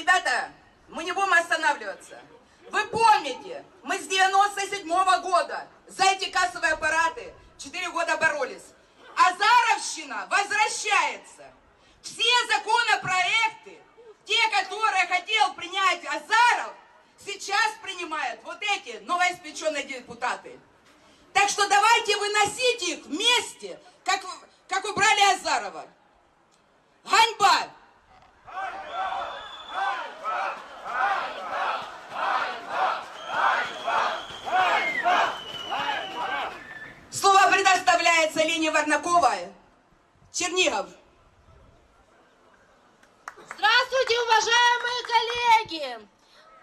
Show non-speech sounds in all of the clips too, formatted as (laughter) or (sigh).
Ребята, мы не будем останавливаться. Вы помните, мы с 97 года за эти кассовые аппараты 4 года боролись. Азаровщина возвращается. Все законопроекты, те, которые хотел принять Азаров, сейчас принимают вот эти новоиспеченные депутаты. Так что давайте выносить их вместе, как, как убрали Азарова. Ганьба! Лене Варнаковой. Чернигов. Здравствуйте, уважаемые коллеги!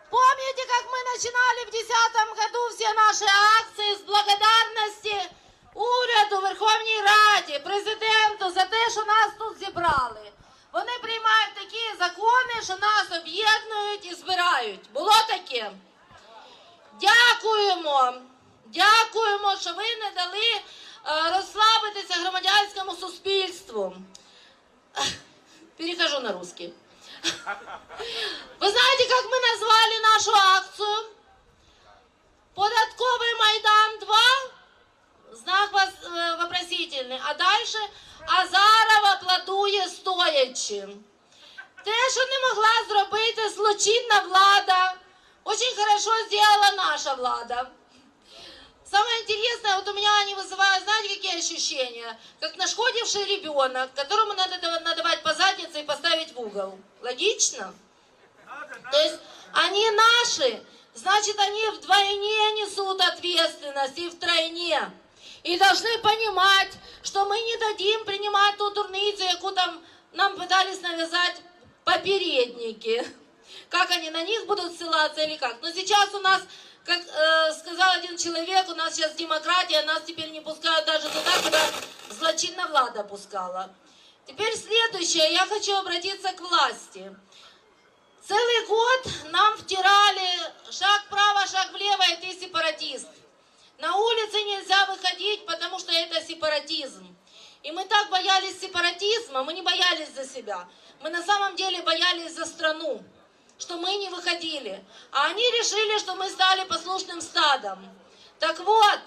Помните, как мы начинали в 2010 году все наши акции з благодарності уряду, Верховній Раді, президенту за те, що нас тут зібрали? Вони приймають такі закони, що нас об'єднують і збирають. Було таке? Дякуємо. Дякуємо, що ви не дали е, розслабитися громадянському суспільству. Перехожу на русский. Вы знаете, как мы назвали нашу акцию? Податковый Майдан 2, знак вос- э, вопросительный, а дальше Азарова платує стоячи. Те, що не могла зробити злочинна влада, очень хорошо сделала наша влада. Самое интересное, вот у меня они вызывают, знаете, какие ощущения? Как нашкодивший ребенок, которому надо дава- надавать по заднице и поставить в угол. Логично? То есть они наши, значит, они вдвойне несут ответственность и втройне. И должны понимать, что мы не дадим принимать ту дурницу, яку там нам пытались навязать попередники. Как они на них будут ссылаться или как? Но сейчас у нас, как э, сказал один человек, у нас сейчас демократия, нас теперь не пускают даже туда, куда злочинная влада пускала. Теперь следующее, я хочу обратиться к власти. Целый год нам втирали шаг вправо, шаг влево, и ты сепаратист. На улице нельзя выходить, потому что это сепаратизм. И мы так боялись сепаратизма, мы не боялись за себя. Мы на самом деле боялись за страну, что мы не выходили. А они решили, что мы стали послушным стадом. Так вот,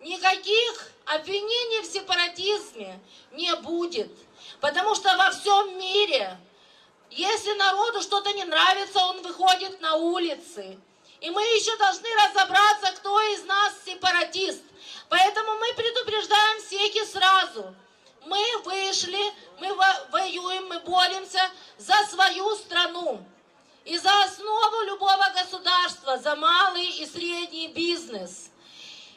никаких обвинений в сепаратизме не будет. Потому что во всем мире если народу что-то не нравится, он выходит на улицы. И мы еще должны разобраться, кто из нас сепаратист. Поэтому мы предупреждаем всех сразу. Мы вышли, мы во- воюем, мы боремся за свою страну. И за основу любого государства, за малый и средний бизнес.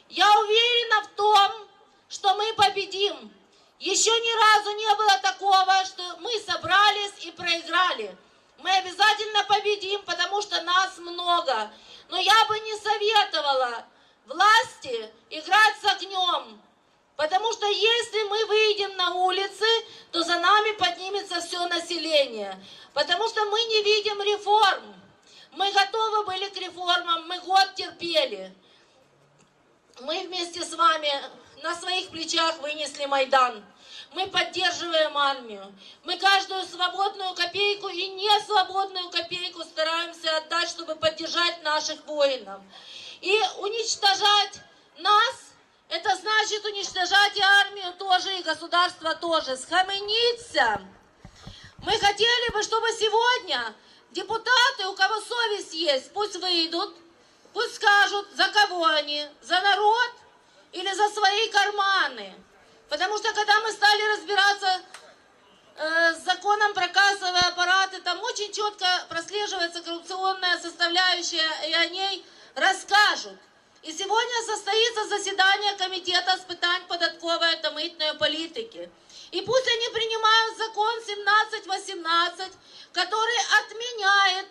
Я уверена в том, что мы победим. Еще ни разу не было такого, что мы собрались и проиграли. Мы обязательно победим, потому что нас много. Но я бы не советовала власти играть с огнем. Потому что если мы выйдем на улицы, то за нами поднимется все население. Потому что мы не видим реформ. Мы готовы были к реформам, мы год терпели. Мы вместе с вами на своих плечах вынесли Майдан. Мы поддерживаем армию. Мы каждую свободную копейку и не свободную копейку стараемся отдать, чтобы поддержать наших воинов. И уничтожать нас, это значит уничтожать и армию тоже, и государство тоже. Схамениться. Мы хотели бы, чтобы сегодня депутаты, у кого совесть есть, пусть выйдут, пусть скажут, за кого они, за народ или за свои карманы. Потому что когда мы стали разбираться э, с законом про кассовые аппараты, там очень четко прослеживается коррупционная составляющая, и о ней расскажут. І сьогодні состоится заседание комитета з питань податкової та митної політики. И пусть они принимают закон 1718, который отменяет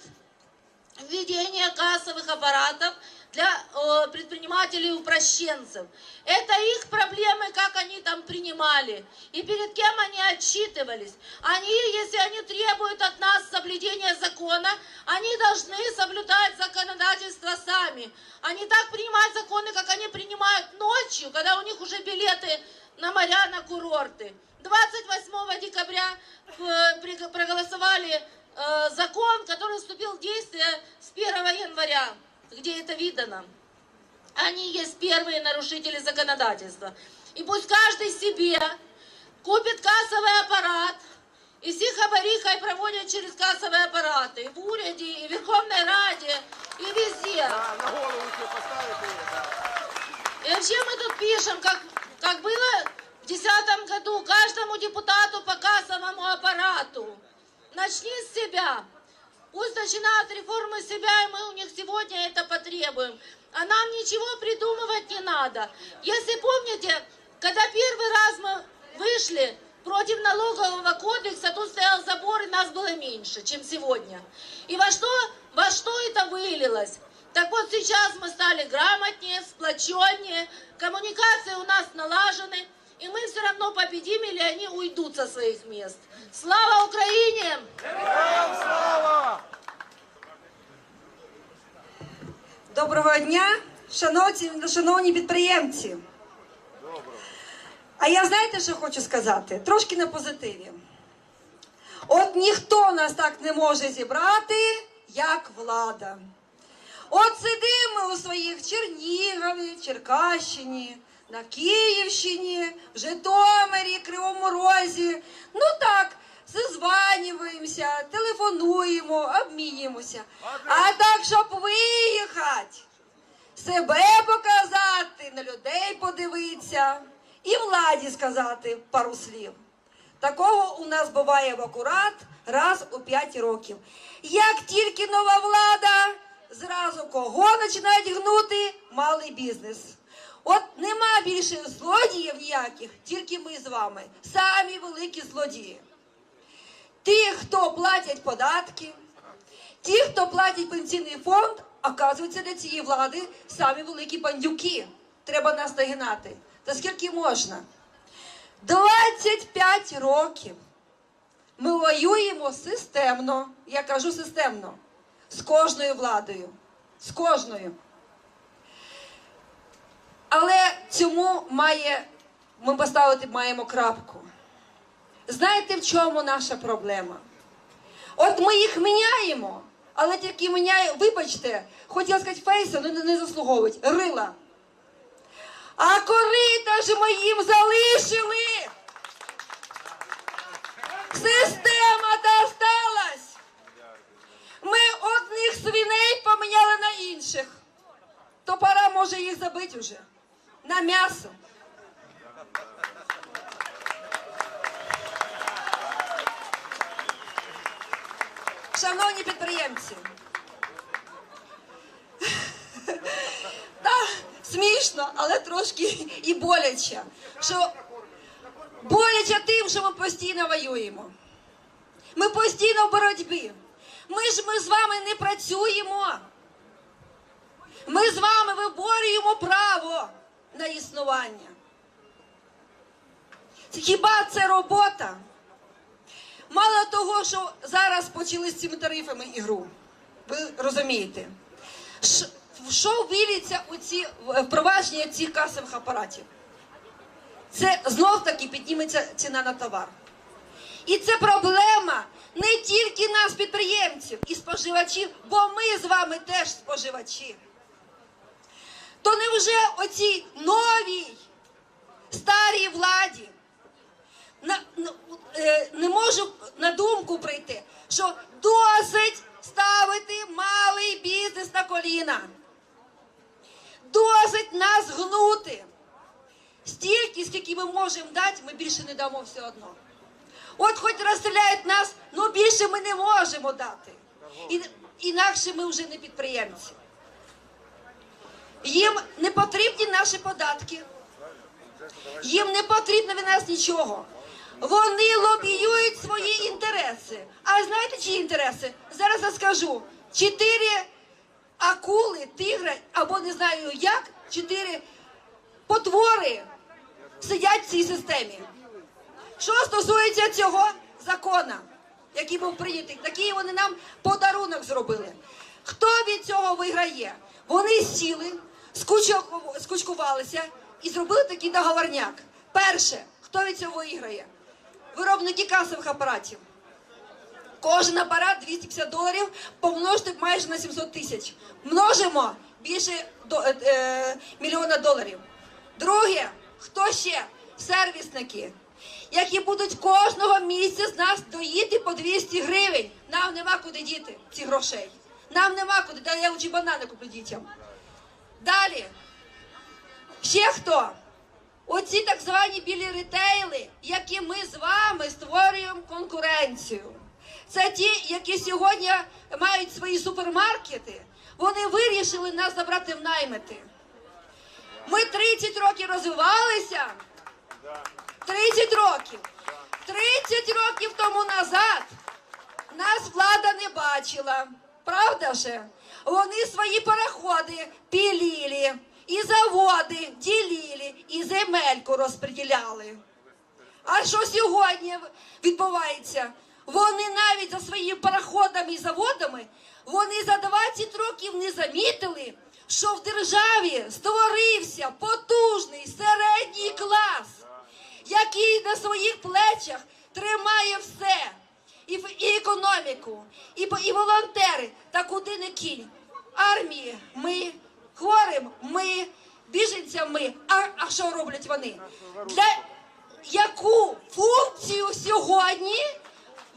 введение кассовых аппаратов для э, предпринимателей и упрощенцев. Это их проблемы, как они там принимали и перед кем они отчитывались. Они, если они требуют от нас соблюдения закона, они должны соблюдать законодательство сами. Они так принимают законы, как они принимают ночью, когда у них уже билеты на моря, на курорты. 28 декабря э, проголосовали закон, который вступил в действие с 1 января, где это видано. Они есть первые нарушители законодательства. И пусть каждый себе купит кассовый аппарат, и всі хабарі хай проводять через кассовые аппараты. И в уряде, и в Верховной Раде, и везде. А, на голову ще поставити. да. И вообще мы тут пишем, как, как было в 2010 году, каждому депутату по кассовому аппарату. Начни с себя. Пусть начинают реформы себя, и мы у них сегодня это потребуем. А нам ничего придумывать не надо. Если помните, когда первый раз мы вышли против налогового кодекса, тут стоял забор, и нас было меньше, чем сегодня. И во что, во что это вылилось? Так вот сейчас мы стали грамотнее, сплоченнее, коммуникации у нас налажены, и мы все равно победим или они уйдут со своих мест. Слава Украине! Героям слава! Доброго дня, шановні, шановні підприємці. А я знаєте, що хочу сказати? Трошки на позитиві. От ніхто нас так не може зібрати, як влада. От сидимо у своїх Чернігові, Черкащині, на Київщині, в Житомирі, Кривому Розі. Ну так, зізванюємося, телефонуємо, обмінюємося. А так, щоб виїхати, себе показати, на людей подивитися і владі сказати пару слів. Такого у нас буває в акурат раз у 5 років. Як тільки нова влада, зразу кого починають гнути? Малий бізнес. От нема більше злодіїв ніяких, тільки ми з вами. Самі великі злодії. Ті, хто платять податки, ті, хто платять пенсійний фонд, оказується для цієї влади самі великі бандюки. Треба нас нагинати. Та скільки можна? 25 років ми воюємо системно, я кажу системно, з кожною владою. З кожною. Але цьому має, ми поставити маємо крапку. Знаєте, в чому наша проблема? От ми їх міняємо, але тільки міняємо, вибачте, хотіла сказати фейса, але не, заслуговують. Рила. А корита ж ми їм залишили. Система та осталась. Ми одних свиней поміняли на інших. То пора може їх забити вже. На м'ясо. Шановні підприємці. Смішно, але трошки і боляче. Що боляче тим, що ми постійно воюємо. Ми постійно в боротьбі. Ми ж ми з вами не працюємо. Ми з вами виборюємо право на існування. Хіба це робота? Мало того, що зараз почали з цими тарифами ігру. Ви розумієте? Що виліться у ці впровадження цих касових апаратів? Це знов таки підніметься ціна на товар. І це проблема не тільки нас, підприємців і споживачів, бо ми з вами теж споживачі. То невже оцій новій старій владі на, на- е, не можу на думку прийти, що досить ставити малий бізнес на коліна. Досить нас гнути. Стільки, скільки ми можемо дати, ми більше не дамо все одно. От хоч розстріляють нас, ну більше ми не можемо дати. І, інакше ми вже не підприємці. Їм не потрібні наші податки. Їм не потрібно від нас нічого. Вони лобіюють свої інтереси. А знаєте, чиї інтереси? Зараз я скажу. Чотири акули, тигри, або не знаю як, чотири потвори сидять в цій системі. Що стосується цього закона, який був прийнятий, такий вони нам подарунок зробили. Хто від цього виграє? Вони сіли, скучкувалися і зробили такий договорняк. Перше, хто від цього виграє? Виробники касових апаратів. Кожен апарат 250 доларів помножити майже на 700 тисяч. Множимо більше до, е, е, мільйона доларів. Друге, хто ще? Сервісники, які будуть кожного місяця з нас доїти по 200 гривень. Нам нема куди діти ці грошей. Нам нема куди, да я лучше банани куплю дітям. Далі. Ще хто? Оці так звані білі ретейли, які ми з вами створюємо конкуренцію. Це ті, які сьогодні мають свої супермаркети. Вони вирішили нас забрати в наймити. Ми 30 років розвивалися. 30 років. 30 років тому назад нас влада не бачила. Правда же? Вони свої пароходи пілили, і заводи ділили, і земельку розподіляли. А що сьогодні відбувається? Вони навіть за своїми пароходами і заводами, вони за 20 років не замітили, що в державі створився потужний середній клас, який на своїх плечах тримає все. І, в- і економіку, і, і волонтери, та куди не кінь. Армії ми, хворим ми, біженцям ми. А, а що роблять вони? Для яку функцію сьогодні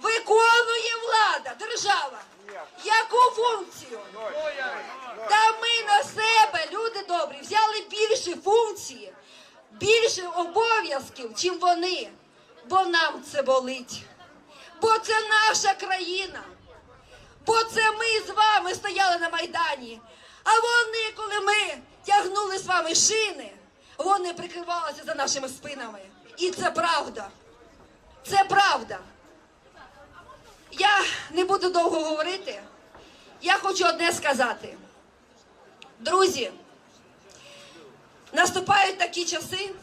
виконує влада, держава? Яку функцію? Та ми на себе, люди добрі, взяли більше функції, більше обов'язків, чим вони. Бо нам це болить. Бо це наша країна. Бо це ми з вами стояли на Майдані. А вони, коли ми тягнули з вами шини, вони прикривалися за нашими спинами. І це правда. Це правда. Я не буду довго говорити. Я хочу одне сказати. Друзі, наступають такі часи,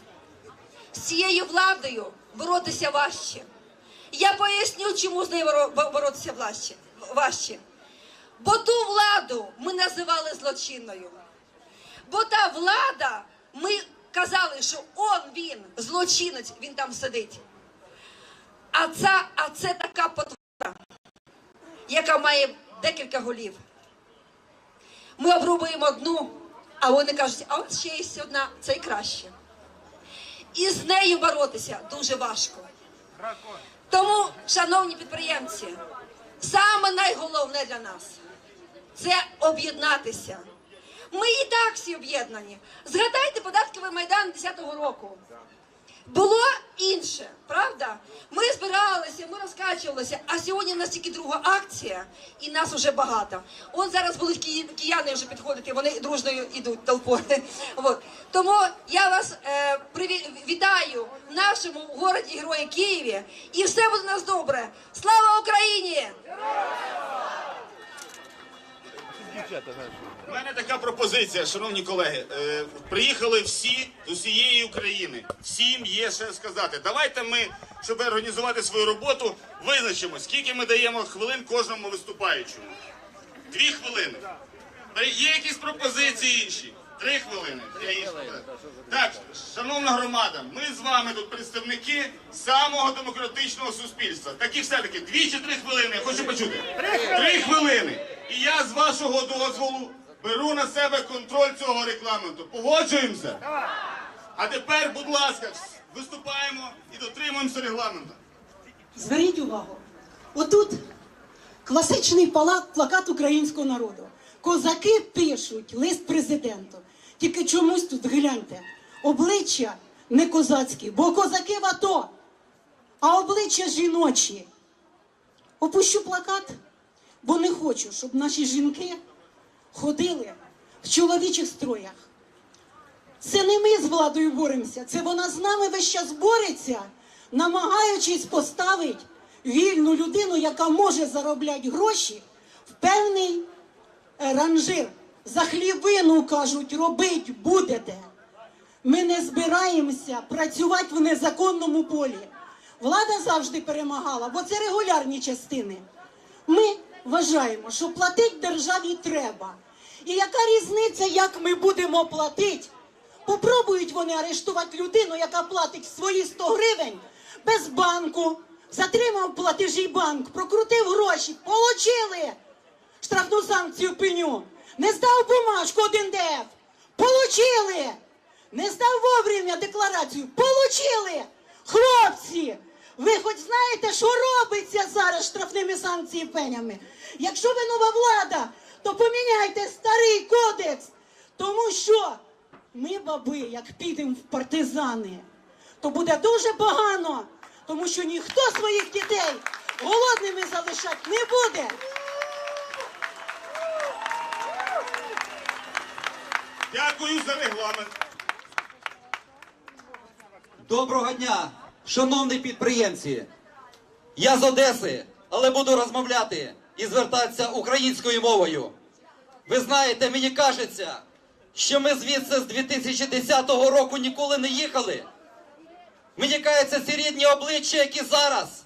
з цією владою боротися важче. Я поясню, чому з нею боротися важче. Бо ту владу ми називали злочинною. Бо та влада, ми казали, що он він, злочинець, він там сидить. А це, а це така потвора, яка має декілька голів. Ми обрубуємо одну, а вони кажуть, а от ще є одна, це й краще. І з нею боротися дуже важко. Тому, шановні підприємці, саме найголовне для нас це об'єднатися. Ми і так всі об'єднані. Згадайте податковий майдан 10-го року. Було інше, правда? Ми збиралися, ми розкачувалися, а сьогодні в нас тільки друга акція, і нас вже багато. От зараз будуть ки- кияни вже підходити, вони дружною йдуть толпою. (laughs) От. Тому я вас е, приві- вітаю в нашому городі Герої Києві, і все буде у нас добре. Слава Україні! У мене така пропозиція, шановні колеги. Е, приїхали всі з усієї України. Всім є ще сказати. Давайте ми, щоб організувати свою роботу, визначимо, скільки ми даємо хвилин кожному виступаючому. Дві хвилини. Є якісь пропозиції інші? Три хвилини. Так, шановна громада, ми з вами тут представники самого демократичного суспільства. Такі все-таки дві чи три хвилини. Я хочу почути. Три хвилини. І я з вашого дозволу беру на себе контроль цього регламенту. Погоджуємося? А тепер, будь ласка, виступаємо і дотримуємося регламенту. Зверніть увагу, отут класичний плакат українського народу. Козаки пишуть лист президенту. Тільки чомусь тут гляньте, обличчя не козацькі, бо козаки в АТО, а обличчя жіночі. Опущу плакат, бо не хочу, щоб наші жінки ходили в чоловічих строях. Це не ми з владою боремося, це вона з нами весь час бореться, намагаючись поставити вільну людину, яка може заробляти гроші, в певний е, ранжир. За хлівину, кажуть, робить будете. Ми не збираємося працювати в незаконному полі. Влада завжди перемагала, бо це регулярні частини. Ми вважаємо, що платити державі треба. І яка різниця, як ми будемо платити? Попробують вони арештувати людину, яка платить свої 100 гривень без банку, Затримав платежі банк, прокрутив гроші, получили штрафну санкцію пеню. Не здав бумажку один ДФ. Получили. Не здав вовремя декларацію. Получили. Хлопці, ви хоч знаєте, що робиться зараз штрафними санкціями пенями? Якщо ви нова влада, то поміняйте старий кодекс. Тому що ми, баби, як підемо в партизани, то буде дуже погано, тому що ніхто своїх дітей голодними залишати не буде. Дякую за регламент. Доброго дня, шановні підприємці. Я з Одеси, але буду розмовляти і звертатися українською мовою. Ви знаєте, мені кажеться, що ми звідси з 2010 року ніколи не їхали. Мені кажеться, ці рідні обличчя, які зараз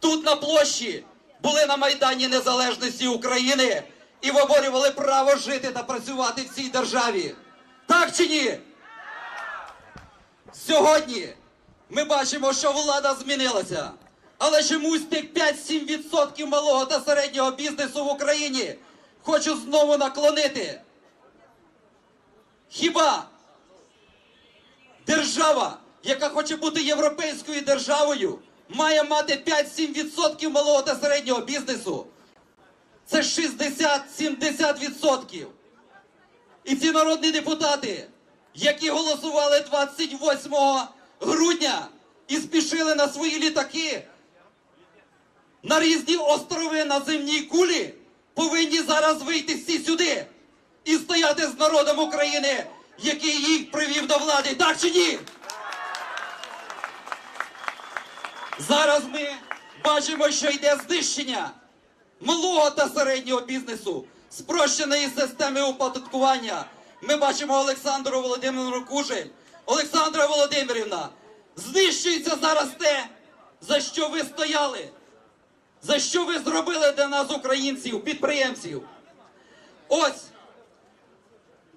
тут на площі були на Майдані Незалежності України і виборювали право жити та працювати в цій державі. Так чи ні? Сьогодні ми бачимо, що влада змінилася. Але чомусь тих 5-7% малого та середнього бізнесу в Україні хочу знову наклонити. Хіба держава, яка хоче бути європейською державою, має мати 5-7% малого та середнього бізнесу? Це 60-70%. І ці народні депутати, які голосували 28 грудня і спішили на свої літаки на різні острови на земній кулі, повинні зараз вийти всі сюди і стояти з народом України, який їх привів до влади. Так чи ні? Зараз ми бачимо, що йде знищення малого та середнього бізнесу, спрощеної системи оподаткування. Ми бачимо Олександру Володимирівну Кужель. Олександра Володимирівна, знищується зараз те, за що ви стояли, за що ви зробили для нас, українців, підприємців. Ось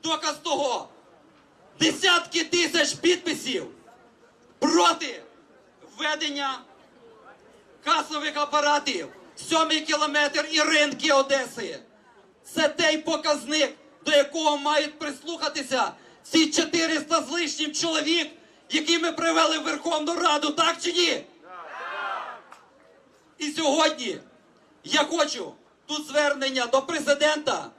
доказ того, десятки тисяч підписів проти введення касових апаратів, сьомий кілометр і ринки Одеси. Це той показник, до якого мають прислухатися ці 400 з лишнім чоловік, які ми привели в Верховну Раду, так чи ні? І сьогодні я хочу тут звернення до президента,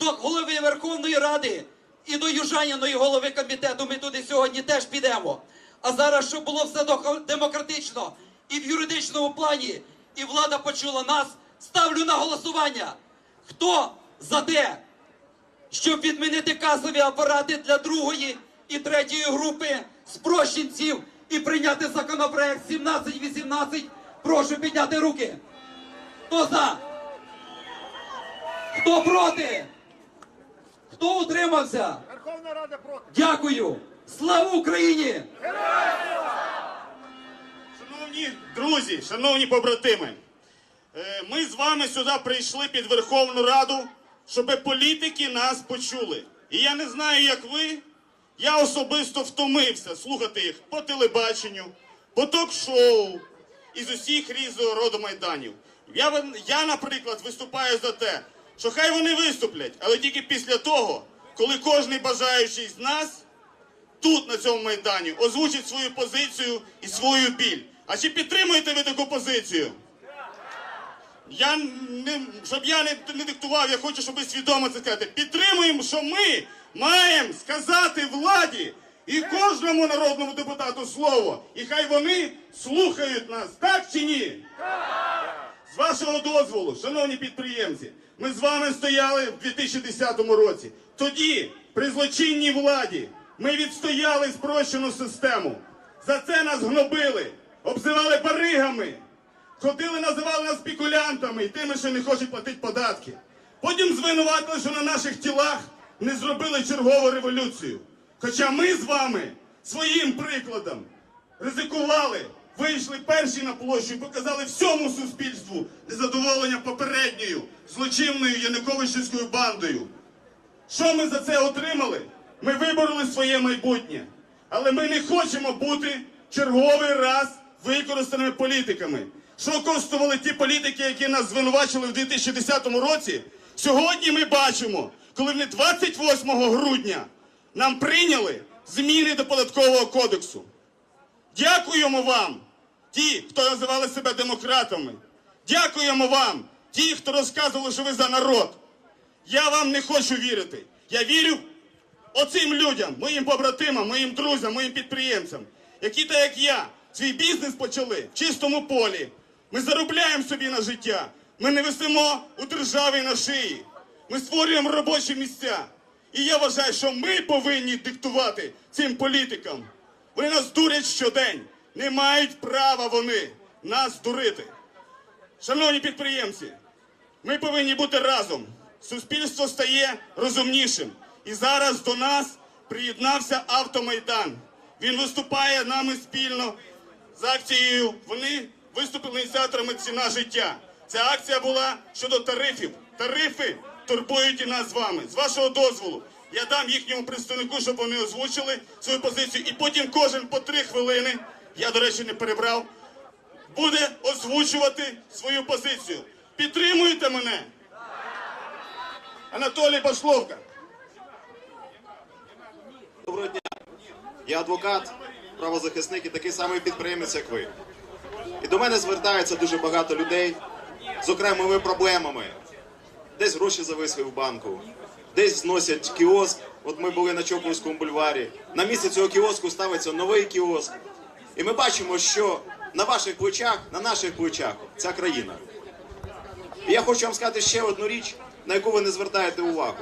до голови Верховної Ради і до Южаніної голови комітету. Ми туди сьогодні теж підемо. А зараз, щоб було все демократично і в юридичному плані, і влада почула нас, ставлю на голосування. Хто за те, щоб відмінити касові апарати для другої і третьої групи спрощенців і прийняти законопроект 1718, прошу підняти руки. Хто за? Хто проти? Хто утримався? Верховна Рада проти. Дякую! Слава Україні! Шановні друзі, шановні побратими, е, ми з вами сюди прийшли під Верховну Раду, щоб політики нас почули. І я не знаю, як ви, я особисто втомився слухати їх по телебаченню, по ток-шоу із усіх різного роду майданів. Я, я, наприклад, виступаю за те, що хай вони виступлять, але тільки після того, коли кожний бажаючий з нас тут, на цьому майдані, озвучить свою позицію і свою біль. А чи підтримуєте ви таку позицію? Я не щоб я не, не диктував, я хочу, щоб ви свідомо це сказати. Підтримуємо, що ми маємо сказати владі і кожному народному депутату слово. І хай вони слухають нас, так чи ні? З вашого дозволу, шановні підприємці, ми з вами стояли в 2010 році. Тоді, при злочинній владі, ми відстояли спрощену систему. За це нас гнобили, обзивали баригами, ходили, називали нас спекулянтами і тими, що не хочуть платити податки. Потім звинуватили, що на наших тілах не зробили чергову революцію. Хоча ми з вами своїм прикладом ризикували, вийшли перші на площу і показали всьому суспільству незадоволення попередньою злочинною Януковичівською бандою. Що ми за це отримали? Ми вибороли своє майбутнє. Але ми не хочемо бути черговий раз використаними політиками. Що коштували ті політики, які нас звинувачили в 2010 році? Сьогодні ми бачимо, коли вони 28 грудня нам прийняли зміни до податкового кодексу. Дякуємо вам, ті, хто називали себе демократами. Дякуємо вам, ті, хто розказували, що ви за народ. Я вам не хочу вірити. Я вірю оцим людям, моїм побратимам, моїм друзям, моїм підприємцям, які так як я, свій бізнес почали в чистому полі. Ми заробляємо собі на життя. Ми не висимо у державі на шиї. Ми створюємо робочі місця. І я вважаю, що ми повинні диктувати цим політикам. Вони нас дурять щодень. Не мають права вони нас дурити. Шановні підприємці, ми повинні бути разом. Суспільство стає розумнішим. І зараз до нас приєднався Автомайдан. Він виступає нами спільно з акцією. Вони виступили ініціаторами ціна життя. Ця акція була щодо тарифів. Тарифи турбують і нас з вами. З вашого дозволу, я дам їхньому представнику, щоб вони озвучили свою позицію. І потім кожен по три хвилини, я, до речі, не перебрав, буде озвучувати свою позицію. Підтримуєте мене? Анатолій Башловка. Доброго дня. Я адвокат, правозахисник і такий самий підприємець, як ви. І до мене звертається дуже багато людей з окремими проблемами. Десь гроші зависли в банку, десь зносять кіоск. От ми були на Чоповському бульварі. На місці цього кіоску ставиться новий кіоск. І ми бачимо, що на ваших плечах, на наших плечах ця країна. І я хочу вам сказати ще одну річ, на яку ви не звертаєте увагу.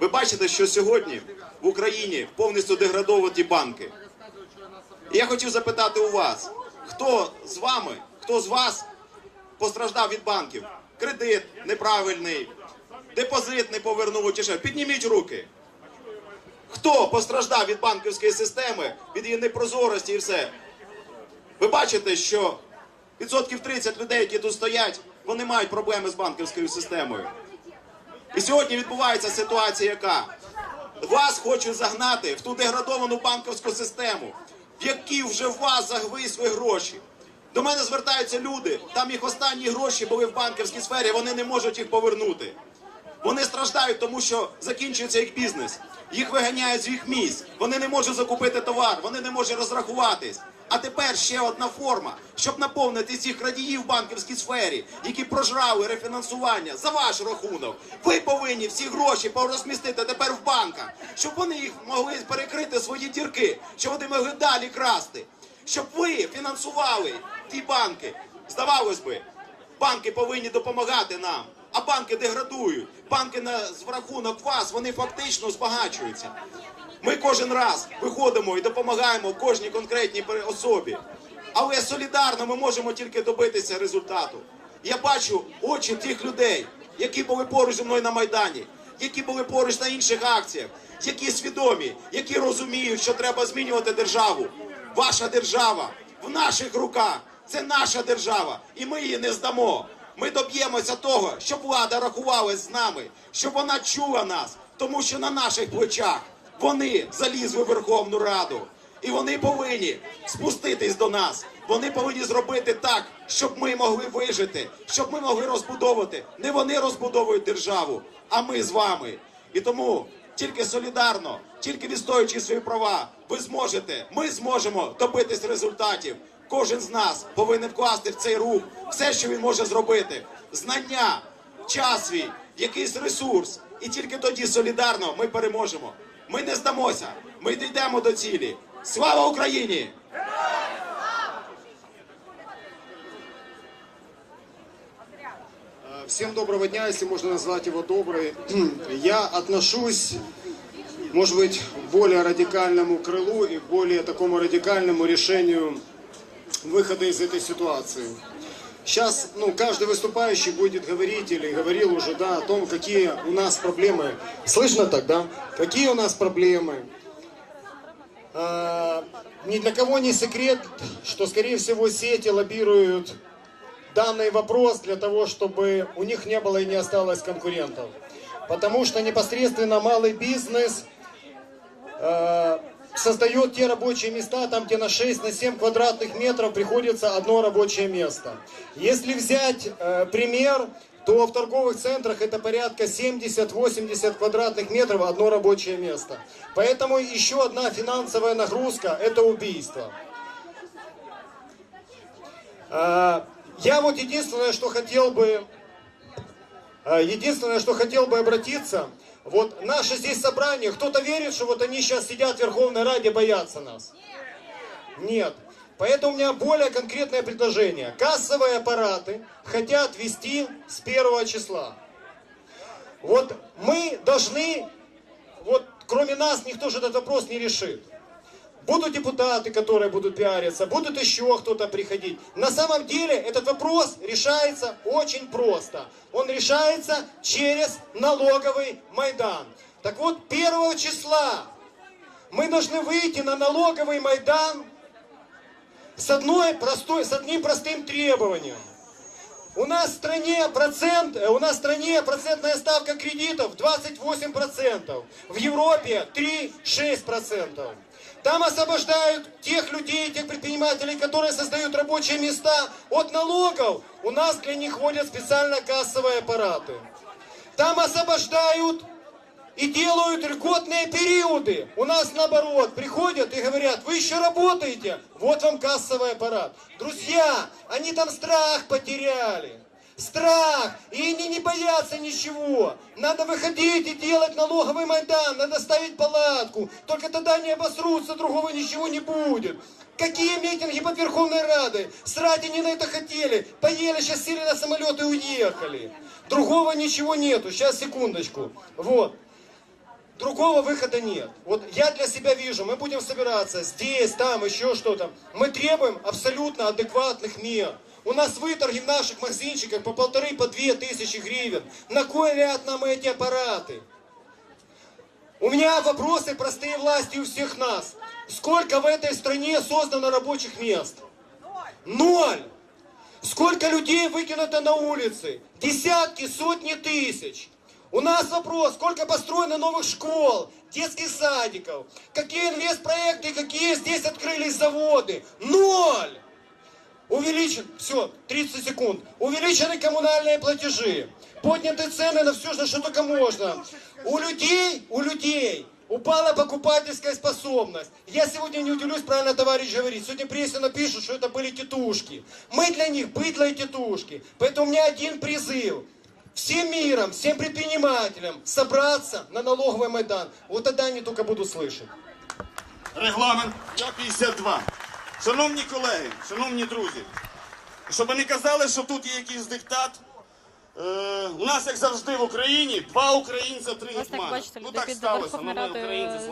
Ви бачите, що сьогодні в Україні повністю деградовані банки. І я хотів запитати у вас, хто з вами, хто з вас постраждав від банків? Кредит неправильний, депозит не повернув чи ще. Підніміть руки. Хто постраждав від банківської системи, від її непрозорості і все? Ви бачите, що відсотків 30 людей, які тут стоять, вони мають проблеми з банківською системою. І сьогодні відбувається ситуація, яка вас хочуть загнати в ту деградовану банківську систему, в якій вже в вас загвисли гроші. До мене звертаються люди, там їх останні гроші були в банківській сфері, вони не можуть їх повернути. Вони страждають, тому що закінчується їх бізнес. Їх виганяють з їх місць. Вони не можуть закупити товар, вони не можуть розрахуватись. А тепер ще одна форма, щоб наповнити цих крадіїв в банківській сфері, які прожрали рефінансування за ваш рахунок. Ви повинні всі гроші порозмістити тепер в банках, щоб вони їх могли перекрити свої дірки, щоб вони могли далі красти, щоб ви фінансували ті банки. Здавалось би, банки повинні допомагати нам. А банки деградують. Банки на з рахунок вас вони фактично збагачуються. Ми кожен раз виходимо і допомагаємо кожній конкретній особі. Але солідарно ми можемо тільки добитися результату. Я бачу очі тих людей, які були поруч зі мною на Майдані, які були поруч на інших акціях, які свідомі, які розуміють, що треба змінювати державу. Ваша держава в наших руках. Це наша держава, і ми її не здамо. Ми доб'ємося того, щоб влада рахувалась з нами, щоб вона чула нас, тому що на наших плечах вони залізли в Верховну Раду. І вони повинні спуститись до нас. Вони повинні зробити так, щоб ми могли вижити, щоб ми могли розбудовувати. Не вони розбудовують державу, а ми з вами. І тому тільки солідарно, тільки відстоюючи свої права, ви зможете, ми зможемо добитись результатів. Кожен з нас повинен вкласти в цей рух все, що він може зробити. Знання, час свій, якийсь ресурс. І тільки тоді солідарно ми переможемо. Ми не здамося, ми дійдемо до цілі. Слава Україні! Всем доброго дня, если можно назвать его добрый. (clears throat) Я отношусь, может быть, к более радикальному крылу и к более такому радикальному решению Выхода из этой ситуации. Сейчас, ну, каждый выступающий будет говорить или говорил уже, да, о том, какие у нас проблемы. Слышно так, да? Какие у нас проблемы? А, ни для кого не секрет, что, скорее всего, сети лоббируют данный вопрос для того, чтобы у них не было и не осталось конкурентов. Потому что непосредственно малый бизнес э, создает те рабочие места, там где на 6, на 7 квадратных метров приходится одно рабочее место. Если взять э, пример, то в торговых центрах это порядка 70-80 квадратных метров одно рабочее место. Поэтому еще одна финансовая нагрузка – это убийство. Э, Я вот единственное, что хотел бы, э, единственное, что хотел бы обратиться, вот наше здесь собрание, кто-то верит, что вот они сейчас сидят в Верховной Раде, боятся нас? Нет. Поэтому у меня более конкретное предложение. Кассовые аппараты хотят вести с первого числа. Вот мы должны, вот кроме нас никто же этот вопрос не решит. Будут депутаты, которые будут пиариться, будут еще кто-то приходить. На самом деле этот вопрос решается очень просто. Он решается через налоговый Майдан. Так вот, первого числа мы должны выйти на налоговый Майдан с, одной простой, с одним простым требованием. У нас в стране процент, э, у нас в стране процентная ставка кредитов 28%. В Европе 3-6%. Там освобождают тех людей, тех предпринимателей, которые создают рабочие места от налогов. У нас для них вводят специально кассовые аппараты. Там освобождают и делают льготные периоды. У нас наоборот, приходят и говорят, вы еще работаете, вот вам кассовый аппарат. Друзья, они там страх потеряли. Страх, и они не боятся ничего. Надо выходить и делать налоговый майдан, надо ставить палатку. Только тогда не обосрутся, другого ничего не будет. Какие митинги под Верховной Радой? Срать они на это хотели. Поели, сейчас сели на самолет и уехали. Другого ничего нету. Сейчас, секундочку. Вот. Другого выхода нет. Вот я для себя вижу, мы будем собираться здесь, там, еще что-то. Мы требуем абсолютно адекватных мер. У нас выторги в наших магазинчиках по полторы, по две тысячи гривен. На кой ляд нам эти аппараты? У меня вопросы простые власти у всех нас. Сколько в этой стране создано рабочих мест? Ноль. Сколько людей выкинуто на улицы? Десятки, сотни тысяч. У нас вопрос, сколько построено новых школ, детских садиков, какие инвестпроекты, какие здесь открылись заводы? Ноль! Увеличен, все, 30 секунд. Увеличены коммунальные платежи. Подняты цены на все, на что только можно. У людей, у людей упала покупательская способность. Я сегодня не удивлюсь, правильно товарищ говорит. Сегодня в прессе напишут, что это были тетушки. Мы для них быдло и тетушки. Поэтому у меня один призыв. Всем миром, всем предпринимателям собраться на налоговый Майдан. Вот тогда они только будут слышать. Регламент 52. Шановні колеги, шановні друзі, щоб не казали, що тут є якийсь диктат. Е, у нас, як завжди, в Україні два українця, три Власне, гетьмани. Ну так сталося, ну ми українці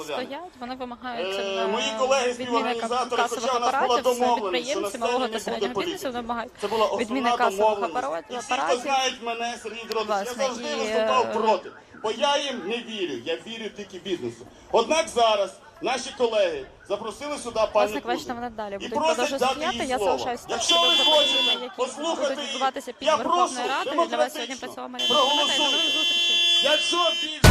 вони вимагають Е, е, мої колеги, співорганізатори, хоча у нас була домовленість, що на сцені не буде політики. Це була основна домовленість. І всі, хто знають мене, Сергій Дродич, я завжди виступав е, проти. Бо я їм не вірю, я вірю тільки бізнесу. Однак зараз наші колеги запросили сюди пані Власне, бачите, далі І будуть продовжувати дати їй Я слово. залишаюся Якщо ви хочете послухати відбуватися під я Верховною прошу Радою. Для вас сьогодні працювала Марина до нових зустрічей. Якщо більше...